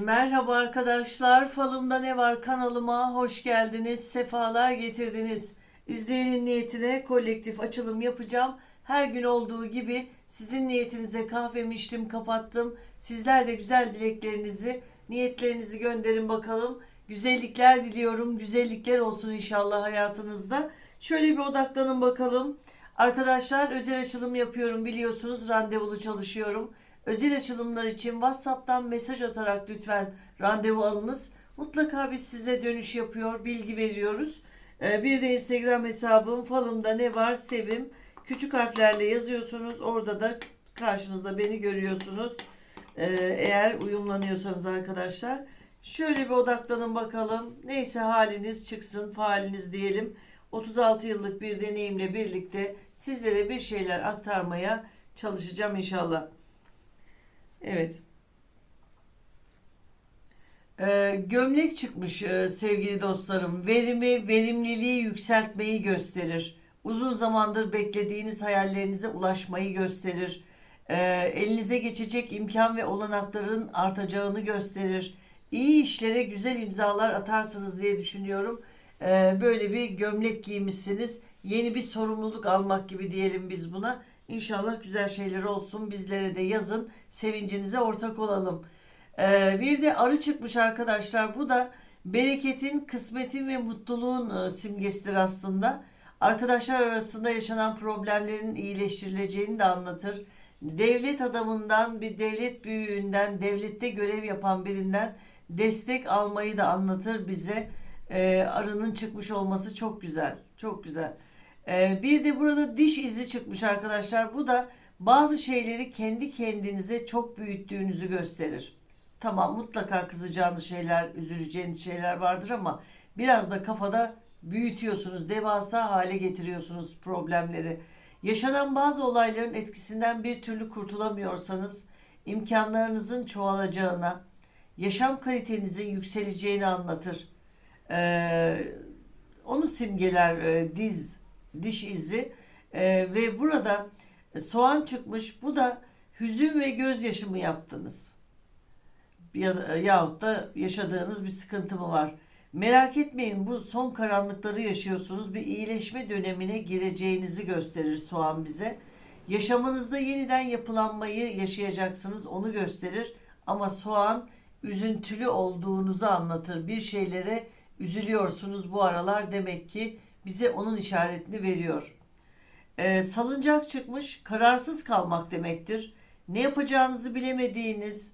Merhaba arkadaşlar, Falımda Ne Var kanalıma hoş geldiniz, sefalar getirdiniz. İzleyenin niyetine kolektif açılım yapacağım. Her gün olduğu gibi sizin niyetinize kahvemi içtim, kapattım. Sizler de güzel dileklerinizi, niyetlerinizi gönderin bakalım. Güzellikler diliyorum, güzellikler olsun inşallah hayatınızda. Şöyle bir odaklanın bakalım. Arkadaşlar özel açılım yapıyorum biliyorsunuz, randevulu çalışıyorum. Özel açılımlar için WhatsApp'tan mesaj atarak lütfen randevu alınız. Mutlaka biz size dönüş yapıyor, bilgi veriyoruz. Ee, Bir de Instagram hesabım falımda ne var sevim. Küçük harflerle yazıyorsunuz. Orada da karşınızda beni görüyorsunuz. Ee, Eğer uyumlanıyorsanız arkadaşlar. Şöyle bir odaklanın bakalım. Neyse haliniz çıksın, faaliniz diyelim. 36 yıllık bir deneyimle birlikte sizlere bir şeyler aktarmaya çalışacağım inşallah. Evet. Ee, gömlek çıkmış e, sevgili dostlarım. Verimi, verimliliği yükseltmeyi gösterir. Uzun zamandır beklediğiniz hayallerinize ulaşmayı gösterir. Ee, elinize geçecek imkan ve olanakların artacağını gösterir. İyi işlere güzel imzalar atarsınız diye düşünüyorum. Ee, böyle bir gömlek giymişsiniz. Yeni bir sorumluluk almak gibi diyelim biz buna. İnşallah güzel şeyler olsun. Bizlere de yazın. Sevincinize ortak olalım. Ee, bir de arı çıkmış arkadaşlar. Bu da bereketin, kısmetin ve mutluluğun e, simgesidir aslında. Arkadaşlar arasında yaşanan problemlerin iyileştirileceğini de anlatır. Devlet adamından, bir devlet büyüğünden, devlette görev yapan birinden destek almayı da anlatır bize. Ee, arının çıkmış olması çok güzel. Çok güzel. Ee, bir de burada diş izi çıkmış arkadaşlar. Bu da bazı şeyleri kendi kendinize çok büyüttüğünüzü gösterir. Tamam mutlaka kızacağınız şeyler, üzüleceğiniz şeyler vardır ama biraz da kafada büyütüyorsunuz, devasa hale getiriyorsunuz problemleri. Yaşanan bazı olayların etkisinden bir türlü kurtulamıyorsanız imkanlarınızın çoğalacağına, yaşam kalitenizin yükseleceğini anlatır. Ee, onu simgeler e, diz, diş izi Ee, ve burada soğan çıkmış. Bu da hüzün ve gözyaşı mı yaptınız? Ya, yahut da yaşadığınız bir sıkıntı mı var? Merak etmeyin bu son karanlıkları yaşıyorsunuz. Bir iyileşme dönemine gireceğinizi gösterir soğan bize. Yaşamınızda yeniden yapılanmayı yaşayacaksınız onu gösterir. Ama soğan üzüntülü olduğunuzu anlatır. Bir şeylere üzülüyorsunuz bu aralar demek ki bize onun işaretini veriyor. Ee, salıncak çıkmış kararsız kalmak demektir. Ne yapacağınızı bilemediğiniz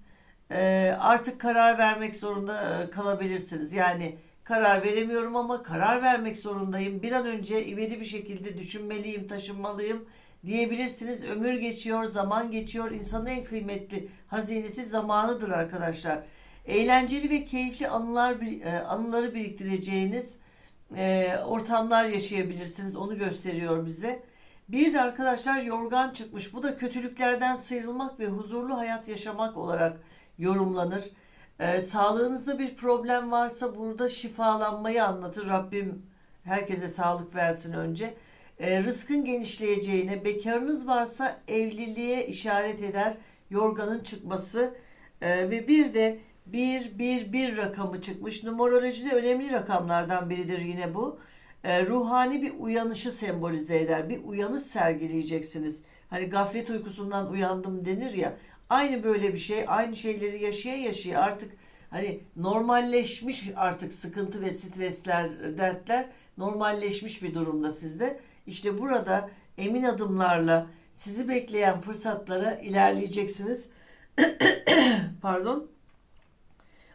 e, artık karar vermek zorunda e, kalabilirsiniz. Yani karar veremiyorum ama karar vermek zorundayım. Bir an önce ivedi bir şekilde düşünmeliyim, taşınmalıyım diyebilirsiniz. Ömür geçiyor, zaman geçiyor. İnsanın en kıymetli hazinesi zamanıdır arkadaşlar. Eğlenceli ve keyifli anılar e, anıları biriktireceğiniz e, ortamlar yaşayabilirsiniz. Onu gösteriyor bize. Bir de arkadaşlar yorgan çıkmış. Bu da kötülüklerden sıyrılmak ve huzurlu hayat yaşamak olarak yorumlanır. Ee, sağlığınızda bir problem varsa burada şifalanmayı anlatır. Rabbim herkese sağlık versin önce. Ee, rızkın genişleyeceğine, bekarınız varsa evliliğe işaret eder yorganın çıkması. Ee, ve bir de bir, bir, bir rakamı çıkmış. Numerolojide önemli rakamlardan biridir yine bu. Ee, ruhani bir uyanışı sembolize eder. Bir uyanış sergileyeceksiniz. Hani gaflet uykusundan uyandım denir ya. Aynı böyle bir şey. Aynı şeyleri yaşaya yaşaya artık hani normalleşmiş artık sıkıntı ve stresler, dertler normalleşmiş bir durumda sizde. İşte burada emin adımlarla sizi bekleyen fırsatlara ilerleyeceksiniz. Pardon.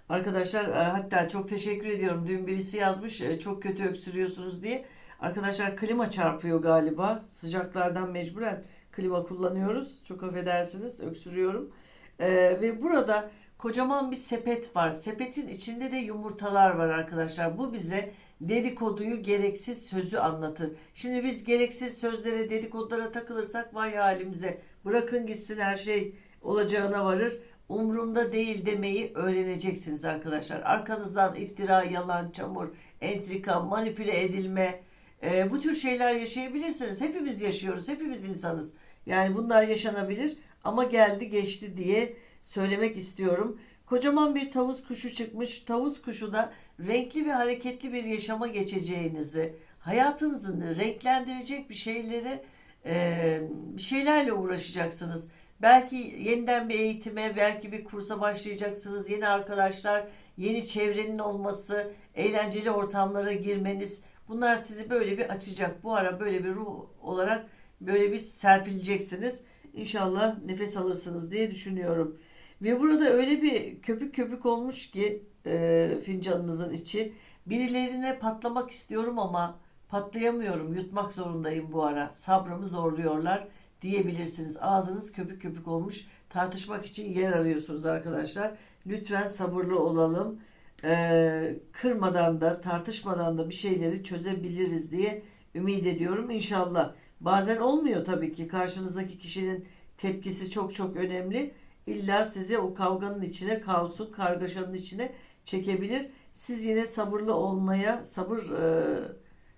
Arkadaşlar e, hatta çok teşekkür ediyorum. Dün birisi yazmış e, çok kötü öksürüyorsunuz diye. Arkadaşlar klima çarpıyor galiba. Sıcaklardan mecburen klima kullanıyoruz. Çok affedersiniz öksürüyorum. E, ve burada kocaman bir sepet var. Sepetin içinde de yumurtalar var arkadaşlar. Bu bize dedikoduyu gereksiz sözü anlatır. Şimdi biz gereksiz sözlere dedikodulara takılırsak vay halimize. Bırakın gitsin her şey olacağına varır umrumda değil demeyi öğreneceksiniz arkadaşlar. Arkanızdan iftira, yalan, çamur, entrika, manipüle edilme e, bu tür şeyler yaşayabilirsiniz. Hepimiz yaşıyoruz, hepimiz insanız. Yani bunlar yaşanabilir ama geldi geçti diye söylemek istiyorum. Kocaman bir tavus kuşu çıkmış. Tavus kuşu da renkli ve hareketli bir yaşama geçeceğinizi, hayatınızı renklendirecek bir şeylere e, bir şeylerle uğraşacaksınız. Belki yeniden bir eğitime, belki bir kursa başlayacaksınız. Yeni arkadaşlar, yeni çevrenin olması, eğlenceli ortamlara girmeniz. Bunlar sizi böyle bir açacak. Bu ara böyle bir ruh olarak böyle bir serpileceksiniz. İnşallah nefes alırsınız diye düşünüyorum. Ve burada öyle bir köpük köpük olmuş ki e, fincanınızın içi. Birilerine patlamak istiyorum ama patlayamıyorum. Yutmak zorundayım bu ara. Sabrımı zorluyorlar diyebilirsiniz. Ağzınız köpük köpük olmuş. Tartışmak için yer arıyorsunuz arkadaşlar. Lütfen sabırlı olalım. Ee, kırmadan da tartışmadan da bir şeyleri çözebiliriz diye ümit ediyorum inşallah. Bazen olmuyor tabii ki. Karşınızdaki kişinin tepkisi çok çok önemli. İlla sizi o kavganın içine, kaosun, kargaşanın içine çekebilir. Siz yine sabırlı olmaya, sabır e,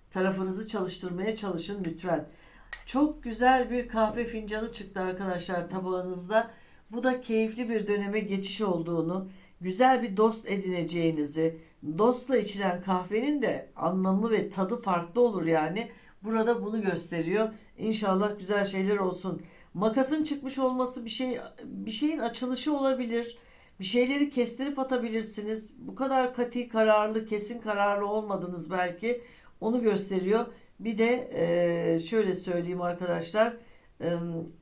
tarafınızı çalıştırmaya çalışın lütfen. Çok güzel bir kahve fincanı çıktı arkadaşlar tabağınızda. Bu da keyifli bir döneme geçiş olduğunu, güzel bir dost edineceğinizi, dostla içilen kahvenin de anlamı ve tadı farklı olur yani. Burada bunu gösteriyor. İnşallah güzel şeyler olsun. Makasın çıkmış olması bir şey bir şeyin açılışı olabilir. Bir şeyleri kestirip atabilirsiniz. Bu kadar kati kararlı, kesin kararlı olmadınız belki. Onu gösteriyor. Bir de eee, şöyle söyleyeyim arkadaşlar. eee,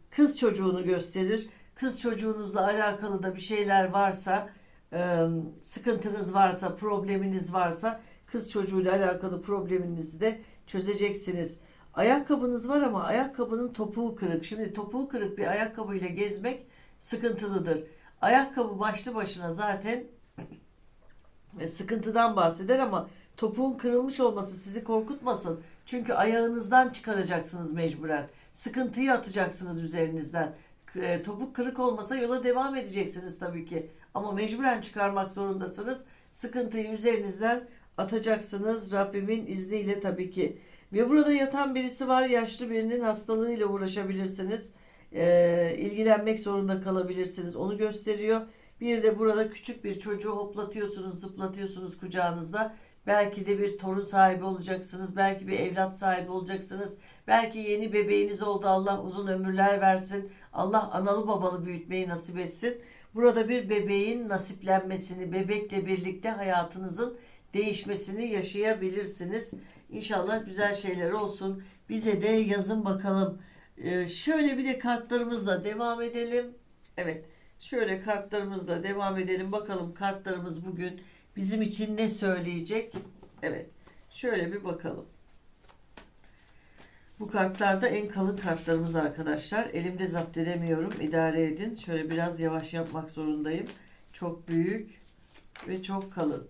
Kız çocuğunu gösterir. Kız çocuğunuzla alakalı da bir şeyler varsa, eee, sıkıntınız varsa, probleminiz varsa kız çocuğuyla alakalı probleminizi de çözeceksiniz. Ayakkabınız var ama ayakkabının topuğu kırık. Şimdi topuğu kırık bir ayakkabıyla gezmek sıkıntılıdır. Ayakkabı başlı başına zaten e, sıkıntıdan bahseder ama topuğun kırılmış olması sizi korkutmasın. Çünkü ayağınızdan çıkaracaksınız mecburen. Sıkıntıyı atacaksınız üzerinizden. E, Topuk kırık olmasa yola devam edeceksiniz tabii ki. Ama mecburen çıkarmak zorundasınız. Sıkıntıyı üzerinizden atacaksınız Rabbimin izniyle tabii ki. Ve burada yatan birisi var. Yaşlı birinin hastalığıyla uğraşabilirsiniz. Ee, ilgilenmek zorunda kalabilirsiniz. Onu gösteriyor. Bir de burada küçük bir çocuğu hoplatıyorsunuz, zıplatıyorsunuz kucağınızda. Belki de bir torun sahibi olacaksınız. Belki bir evlat sahibi olacaksınız. Belki yeni bebeğiniz oldu. Allah uzun ömürler versin. Allah analı babalı büyütmeyi nasip etsin. Burada bir bebeğin nasiplenmesini, bebekle birlikte hayatınızın değişmesini yaşayabilirsiniz. İnşallah güzel şeyler olsun. Bize de yazın bakalım. Ee, şöyle bir de kartlarımızla devam edelim. Evet. Şöyle kartlarımızla devam edelim. Bakalım kartlarımız bugün bizim için ne söyleyecek? Evet. Şöyle bir bakalım. Bu kartlarda en kalın kartlarımız arkadaşlar. Elimde zapt edemiyorum. İdare edin. Şöyle biraz yavaş yapmak zorundayım. Çok büyük ve çok kalın.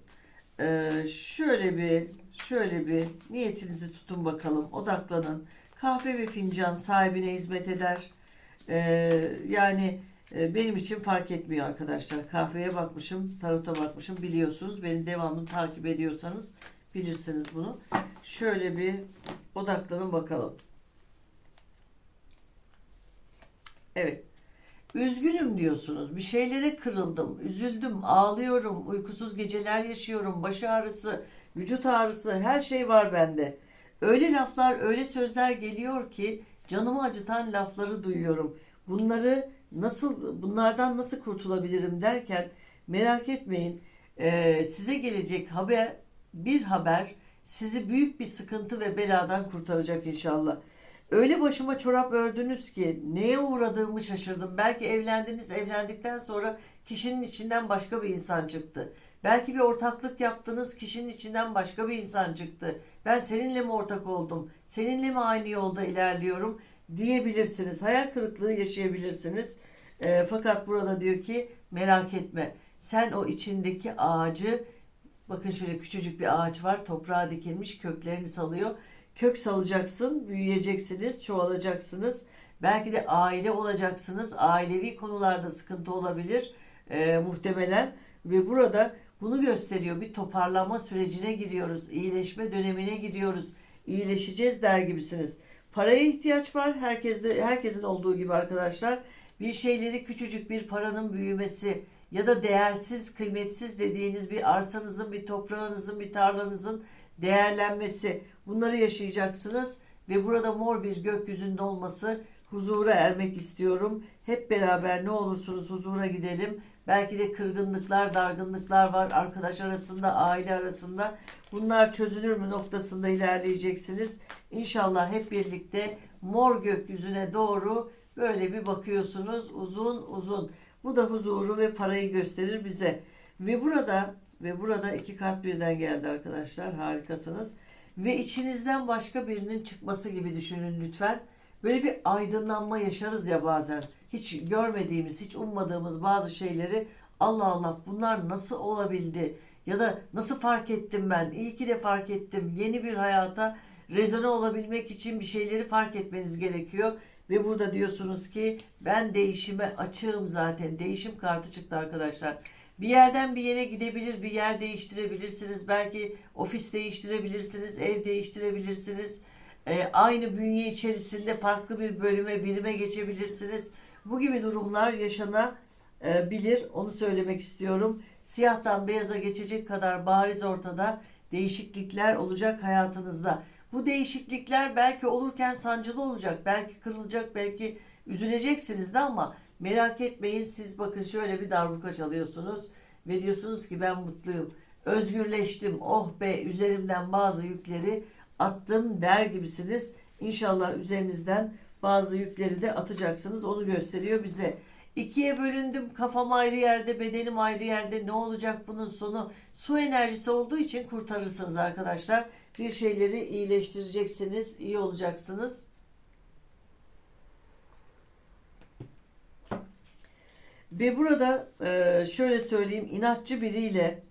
Ee, şöyle bir şöyle bir niyetinizi tutun bakalım. Odaklanın. Kahve ve fincan sahibine hizmet eder. Ee, yani benim için fark etmiyor arkadaşlar. Kahveye bakmışım, tarota bakmışım biliyorsunuz. Beni devamlı takip ediyorsanız bilirsiniz bunu. Şöyle bir odaklanın bakalım. Evet. Üzgünüm diyorsunuz. Bir şeylere kırıldım, üzüldüm, ağlıyorum, uykusuz geceler yaşıyorum, baş ağrısı, vücut ağrısı, her şey var bende. Öyle laflar, öyle sözler geliyor ki canımı acıtan lafları duyuyorum. Bunları nasıl, bunlardan nasıl kurtulabilirim derken merak etmeyin. Ee, size gelecek haber, bir haber sizi büyük bir sıkıntı ve beladan kurtaracak inşallah. Öyle başıma çorap ördünüz ki neye uğradığımı şaşırdım. Belki evlendiniz, evlendikten sonra kişinin içinden başka bir insan çıktı. Belki bir ortaklık yaptınız, kişinin içinden başka bir insan çıktı. Ben seninle mi ortak oldum? Seninle mi aynı yolda ilerliyorum? Diyebilirsiniz. Hayal kırıklığı yaşayabilirsiniz. E, fakat burada diyor ki merak etme. Sen o içindeki ağacı bakın şöyle küçücük bir ağaç var. Toprağa dikilmiş, köklerini salıyor. Kök salacaksın, büyüyeceksiniz, çoğalacaksınız. Belki de aile olacaksınız. Ailevi konularda sıkıntı olabilir e, muhtemelen. Ve burada bunu gösteriyor. Bir toparlanma sürecine giriyoruz. İyileşme dönemine giriyoruz. İyileşeceğiz der gibisiniz. Paraya ihtiyaç var. Herkeste, herkesin olduğu gibi arkadaşlar. Bir şeyleri küçücük bir paranın büyümesi, ya da değersiz, kıymetsiz dediğiniz bir arsanızın, bir toprağınızın, bir tarlanızın değerlenmesi. Bunları yaşayacaksınız ve burada mor bir gökyüzünde olması huzura ermek istiyorum. Hep beraber ne olursunuz huzura gidelim. Belki de kırgınlıklar, dargınlıklar var arkadaş arasında, aile arasında. Bunlar çözülür mü noktasında ilerleyeceksiniz. İnşallah hep birlikte mor gökyüzüne doğru böyle bir bakıyorsunuz uzun uzun. Bu da huzuru ve parayı gösterir bize. Ve burada ve burada iki kart birden geldi arkadaşlar. Harikasınız. Ve içinizden başka birinin çıkması gibi düşünün lütfen. Böyle bir aydınlanma yaşarız ya bazen. Hiç görmediğimiz, hiç ummadığımız bazı şeyleri Allah Allah bunlar nasıl olabildi? Ya da nasıl fark ettim ben? İyi ki de fark ettim. Yeni bir hayata rezone olabilmek için bir şeyleri fark etmeniz gerekiyor. Ve burada diyorsunuz ki ben değişime açığım zaten. Değişim kartı çıktı arkadaşlar. Bir yerden bir yere gidebilir, bir yer değiştirebilirsiniz. Belki ofis değiştirebilirsiniz, ev değiştirebilirsiniz. Ee, aynı bünye içerisinde farklı bir bölüme, birime geçebilirsiniz. Bu gibi durumlar yaşanabilir. Onu söylemek istiyorum. Siyahtan beyaza geçecek kadar bariz ortada değişiklikler olacak hayatınızda. Bu değişiklikler belki olurken sancılı olacak, belki kırılacak, belki üzüleceksiniz de ama merak etmeyin siz bakın şöyle bir darbuka çalıyorsunuz ve diyorsunuz ki ben mutluyum. Özgürleştim. Oh be üzerimden bazı yükleri attım der gibisiniz. İnşallah üzerinizden bazı yükleri de atacaksınız. Onu gösteriyor bize. İkiye bölündüm. Kafam ayrı yerde, bedenim ayrı yerde. Ne olacak bunun sonu? Su enerjisi olduğu için kurtarırsınız arkadaşlar. Bir şeyleri iyileştireceksiniz, iyi olacaksınız. Ve burada e, şöyle söyleyeyim inatçı biriyle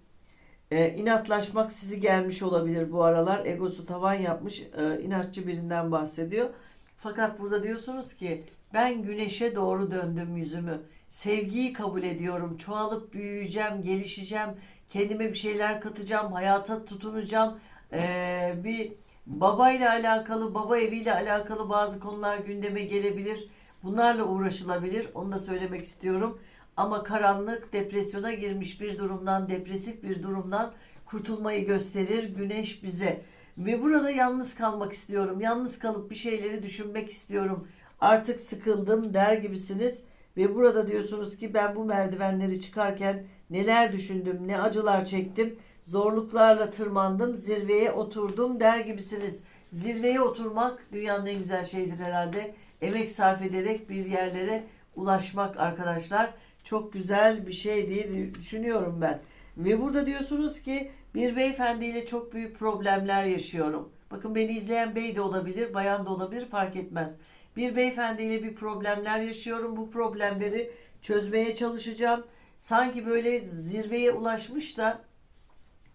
e, inatlaşmak sizi gelmiş olabilir bu aralar. Egosu tavan yapmış e, inatçı birinden bahsediyor. Fakat burada diyorsunuz ki ben güneşe doğru döndüm yüzümü. Sevgiyi kabul ediyorum. Çoğalıp büyüyeceğim, gelişeceğim. Kendime bir şeyler katacağım, hayata tutunacağım. Ee, bir babayla alakalı, baba eviyle alakalı bazı konular gündeme gelebilir. Bunlarla uğraşılabilir. Onu da söylemek istiyorum. Ama karanlık, depresyona girmiş bir durumdan, depresif bir durumdan kurtulmayı gösterir güneş bize. Ve burada yalnız kalmak istiyorum. Yalnız kalıp bir şeyleri düşünmek istiyorum. Artık sıkıldım der gibisiniz. Ve burada diyorsunuz ki ben bu merdivenleri çıkarken neler düşündüm, ne acılar çektim. Zorluklarla tırmandım, zirveye oturdum der gibisiniz. Zirveye oturmak dünyanın en güzel şeyidir herhalde. Emek sarf ederek bir yerlere ulaşmak arkadaşlar. Çok güzel bir şey diye düşünüyorum ben. Ve burada diyorsunuz ki bir beyefendiyle çok büyük problemler yaşıyorum. Bakın beni izleyen bey de olabilir, bayan da olabilir fark etmez. Bir beyefendiyle bir problemler yaşıyorum. Bu problemleri çözmeye çalışacağım. Sanki böyle zirveye ulaşmış da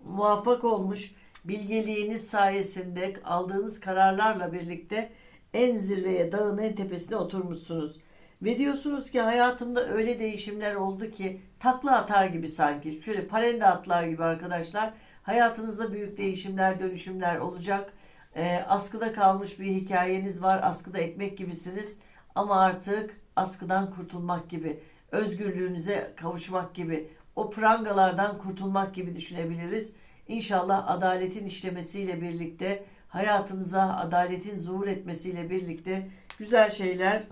muvaffak olmuş bilgeliğiniz sayesinde aldığınız kararlarla birlikte en zirveye, dağın en tepesine oturmuşsunuz. Ve diyorsunuz ki hayatımda öyle değişimler oldu ki takla atar gibi sanki. Şöyle parende atlar gibi arkadaşlar. Hayatınızda büyük değişimler, dönüşümler olacak. E, askıda kalmış bir hikayeniz var. Askıda ekmek gibisiniz. Ama artık askıdan kurtulmak gibi, özgürlüğünüze kavuşmak gibi, o prangalardan kurtulmak gibi düşünebiliriz. İnşallah adaletin işlemesiyle birlikte, hayatınıza adaletin zuhur etmesiyle birlikte güzel şeyler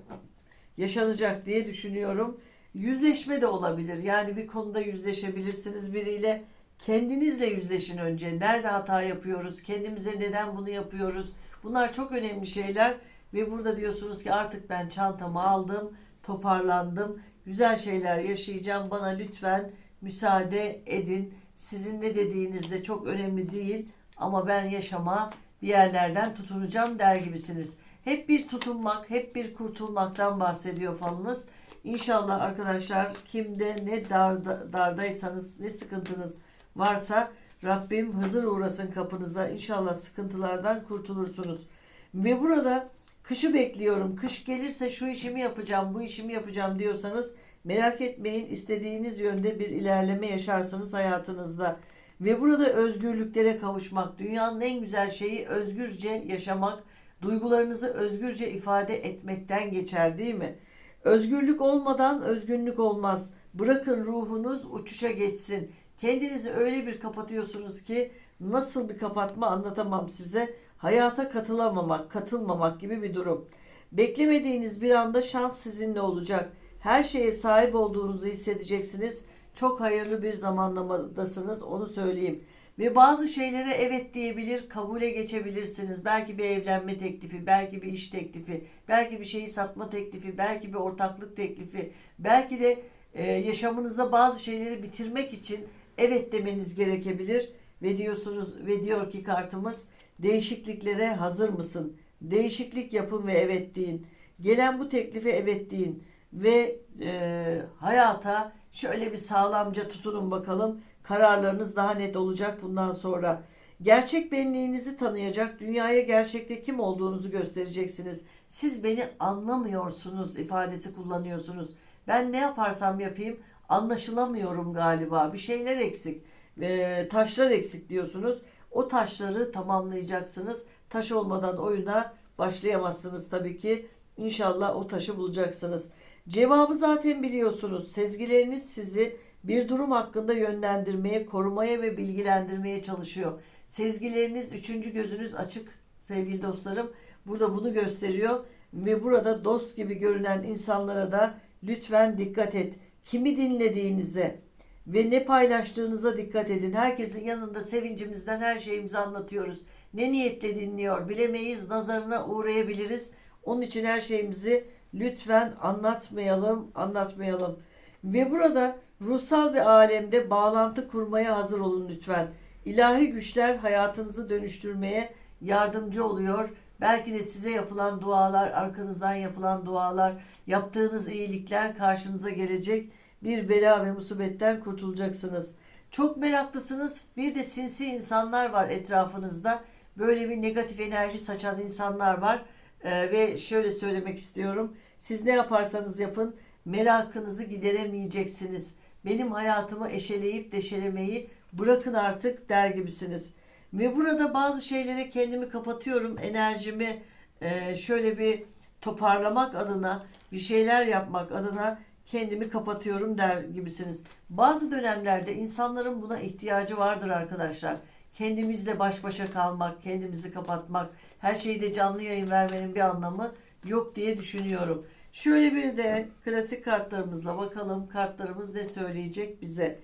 yaşanacak diye düşünüyorum. Yüzleşme de olabilir. Yani bir konuda yüzleşebilirsiniz biriyle. Kendinizle yüzleşin önce. Nerede hata yapıyoruz? Kendimize neden bunu yapıyoruz? Bunlar çok önemli şeyler. Ve burada diyorsunuz ki artık ben çantamı aldım, toparlandım. Güzel şeyler yaşayacağım. Bana lütfen müsaade edin. Sizin ne dediğiniz de çok önemli değil. Ama ben yaşama bir yerlerden tutunacağım der gibisiniz. Hep bir tutunmak, hep bir kurtulmaktan bahsediyor falınız. İnşallah arkadaşlar kimde ne darda, dardaysanız, ne sıkıntınız varsa Rabbim hızır uğrasın kapınıza. İnşallah sıkıntılardan kurtulursunuz. Ve burada kışı bekliyorum. Kış gelirse şu işimi yapacağım, bu işimi yapacağım diyorsanız merak etmeyin. istediğiniz yönde bir ilerleme yaşarsınız hayatınızda. Ve burada özgürlüklere kavuşmak, dünyanın en güzel şeyi özgürce yaşamak, duygularınızı özgürce ifade etmekten geçer değil mi? Özgürlük olmadan özgünlük olmaz. Bırakın ruhunuz uçuşa geçsin. Kendinizi öyle bir kapatıyorsunuz ki nasıl bir kapatma anlatamam size. Hayata katılamamak, katılmamak gibi bir durum. Beklemediğiniz bir anda şans sizinle olacak. Her şeye sahip olduğunuzu hissedeceksiniz. Çok hayırlı bir zamanlamadasınız onu söyleyeyim. Ve bazı şeylere evet diyebilir, kabule geçebilirsiniz. Belki bir evlenme teklifi, belki bir iş teklifi, belki bir şeyi satma teklifi, belki bir ortaklık teklifi, belki de e, yaşamınızda bazı şeyleri bitirmek için evet demeniz gerekebilir ve diyorsunuz ve diyor ki kartımız değişikliklere hazır mısın? Değişiklik yapın ve evet deyin. Gelen bu teklife evet deyin ve e, hayata şöyle bir sağlamca tutunun bakalım. Kararlarınız daha net olacak bundan sonra. Gerçek benliğinizi tanıyacak, dünyaya gerçekte kim olduğunuzu göstereceksiniz. Siz beni anlamıyorsunuz ifadesi kullanıyorsunuz. Ben ne yaparsam yapayım anlaşılamıyorum galiba. Bir şeyler eksik, e, taşlar eksik diyorsunuz. O taşları tamamlayacaksınız. Taş olmadan oyuna başlayamazsınız tabii ki. İnşallah o taşı bulacaksınız. Cevabı zaten biliyorsunuz. Sezgileriniz sizi bir durum hakkında yönlendirmeye, korumaya ve bilgilendirmeye çalışıyor. Sezgileriniz, üçüncü gözünüz açık sevgili dostlarım. Burada bunu gösteriyor ve burada dost gibi görünen insanlara da lütfen dikkat et. Kimi dinlediğinize ve ne paylaştığınıza dikkat edin. Herkesin yanında sevincimizden her şeyimizi anlatıyoruz. Ne niyetle dinliyor bilemeyiz, nazarına uğrayabiliriz. Onun için her şeyimizi lütfen anlatmayalım, anlatmayalım. Ve burada ruhsal bir alemde bağlantı kurmaya hazır olun lütfen. İlahi güçler hayatınızı dönüştürmeye yardımcı oluyor. Belki de size yapılan dualar, arkanızdan yapılan dualar, yaptığınız iyilikler karşınıza gelecek. Bir bela ve musibetten kurtulacaksınız. Çok meraklısınız. Bir de sinsi insanlar var etrafınızda. Böyle bir negatif enerji saçan insanlar var. Ee, ve şöyle söylemek istiyorum. Siz ne yaparsanız yapın merakınızı gideremeyeceksiniz. Benim hayatımı eşeleyip deşelemeyi bırakın artık der gibisiniz. Ve burada bazı şeylere kendimi kapatıyorum. Enerjimi e, şöyle bir toparlamak adına, bir şeyler yapmak adına kendimi kapatıyorum der gibisiniz. Bazı dönemlerde insanların buna ihtiyacı vardır arkadaşlar. Kendimizle baş başa kalmak, kendimizi kapatmak, her şeyde canlı yayın vermenin bir anlamı yok diye düşünüyorum. Şöyle bir de klasik kartlarımızla bakalım kartlarımız ne söyleyecek bize.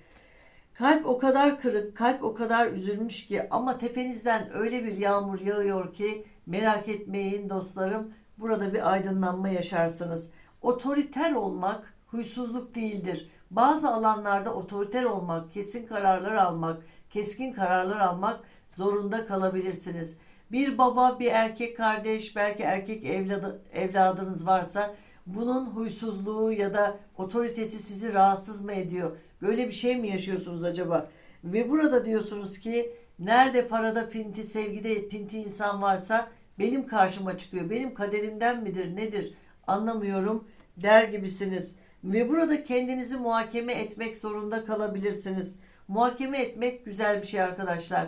Kalp o kadar kırık, kalp o kadar üzülmüş ki ama tepenizden öyle bir yağmur yağıyor ki merak etmeyin dostlarım. Burada bir aydınlanma yaşarsınız. Otoriter olmak huysuzluk değildir. Bazı alanlarda otoriter olmak, kesin kararlar almak, keskin kararlar almak zorunda kalabilirsiniz. Bir baba, bir erkek kardeş, belki erkek evladı, evladınız varsa bunun huysuzluğu ya da otoritesi sizi rahatsız mı ediyor? Böyle bir şey mi yaşıyorsunuz acaba? Ve burada diyorsunuz ki nerede parada pinti, sevgide pinti insan varsa benim karşıma çıkıyor. Benim kaderimden midir, nedir? Anlamıyorum der gibisiniz. Ve burada kendinizi muhakeme etmek zorunda kalabilirsiniz. Muhakeme etmek güzel bir şey arkadaşlar.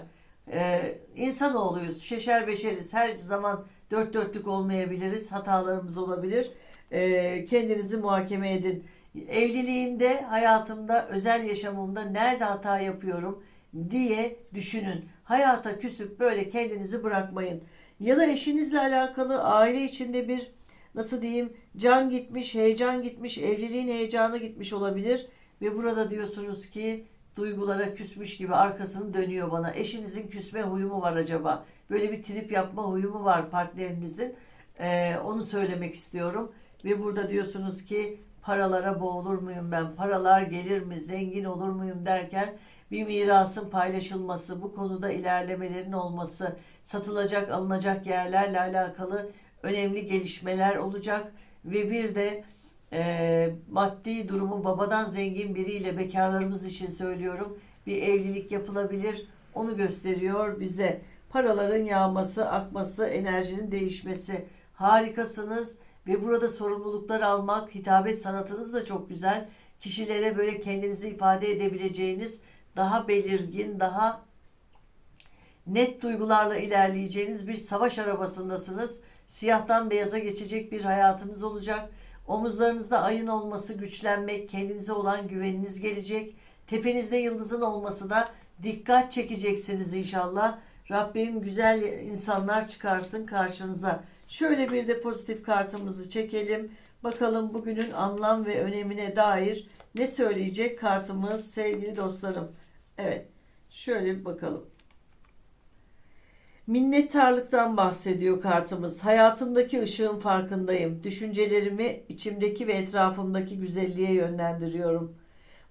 Ee, insanoğluyuz, şeşer beşeriz. Her zaman dört dörtlük olmayabiliriz. Hatalarımız olabilir. Ee, kendinizi muhakeme edin. Evliliğimde, hayatımda, özel yaşamımda nerede hata yapıyorum diye düşünün. Hayata küsüp böyle kendinizi bırakmayın. Ya da eşinizle alakalı aile içinde bir nasıl diyeyim can gitmiş, heyecan gitmiş, evliliğin heyecanı gitmiş olabilir. Ve burada diyorsunuz ki duygulara küsmüş gibi arkasını dönüyor bana. Eşinizin küsme huyu mu var acaba? Böyle bir trip yapma huyu mu var partnerinizin? Ee, onu söylemek istiyorum. Ve burada diyorsunuz ki paralara boğulur muyum ben? Paralar gelir mi? Zengin olur muyum? derken bir mirasın paylaşılması, bu konuda ilerlemelerin olması, satılacak, alınacak yerlerle alakalı önemli gelişmeler olacak. Ve bir de e, maddi durumu babadan zengin biriyle bekarlarımız için söylüyorum bir evlilik yapılabilir. Onu gösteriyor bize. Paraların yağması akması enerjinin değişmesi. Harikasınız ve burada sorumluluklar almak hitabet sanatınız da çok güzel kişilere böyle kendinizi ifade edebileceğiniz daha belirgin daha net duygularla ilerleyeceğiniz bir savaş arabasındasınız. Siyahtan beyaza geçecek bir hayatınız olacak. Omuzlarınızda ayın olması güçlenmek, kendinize olan güveniniz gelecek. Tepenizde yıldızın olması da dikkat çekeceksiniz inşallah. Rabbim güzel insanlar çıkarsın karşınıza. Şöyle bir de pozitif kartımızı çekelim. Bakalım bugünün anlam ve önemine dair ne söyleyecek kartımız sevgili dostlarım. Evet. Şöyle bir bakalım. Minnettarlıktan bahsediyor kartımız. Hayatımdaki ışığın farkındayım. Düşüncelerimi içimdeki ve etrafımdaki güzelliğe yönlendiriyorum.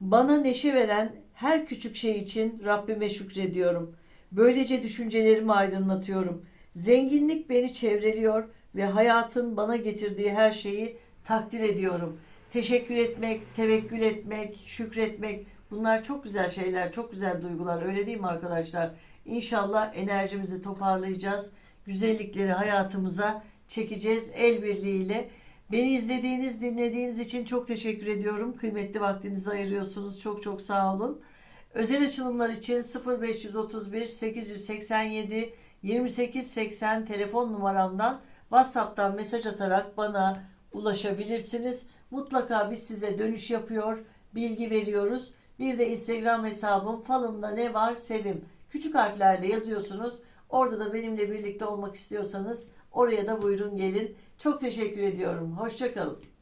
Bana neşe veren her küçük şey için Rabbime şükrediyorum. Böylece düşüncelerimi aydınlatıyorum. Zenginlik beni çevreliyor ve hayatın bana getirdiği her şeyi takdir ediyorum. Teşekkür etmek, tevekkül etmek, şükretmek bunlar çok güzel şeyler, çok güzel duygular. Öyle değil mi arkadaşlar? İnşallah enerjimizi toparlayacağız. Güzellikleri hayatımıza çekeceğiz el birliğiyle. Beni izlediğiniz, dinlediğiniz için çok teşekkür ediyorum. Kıymetli vaktinizi ayırıyorsunuz. Çok çok sağ olun. Özel açılımlar için 0531 887 2880 telefon numaramdan WhatsApp'tan mesaj atarak bana ulaşabilirsiniz. Mutlaka biz size dönüş yapıyor, bilgi veriyoruz. Bir de Instagram hesabım falımda ne var sevim. Küçük harflerle yazıyorsunuz. Orada da benimle birlikte olmak istiyorsanız oraya da buyurun gelin. Çok teşekkür ediyorum. Hoşçakalın.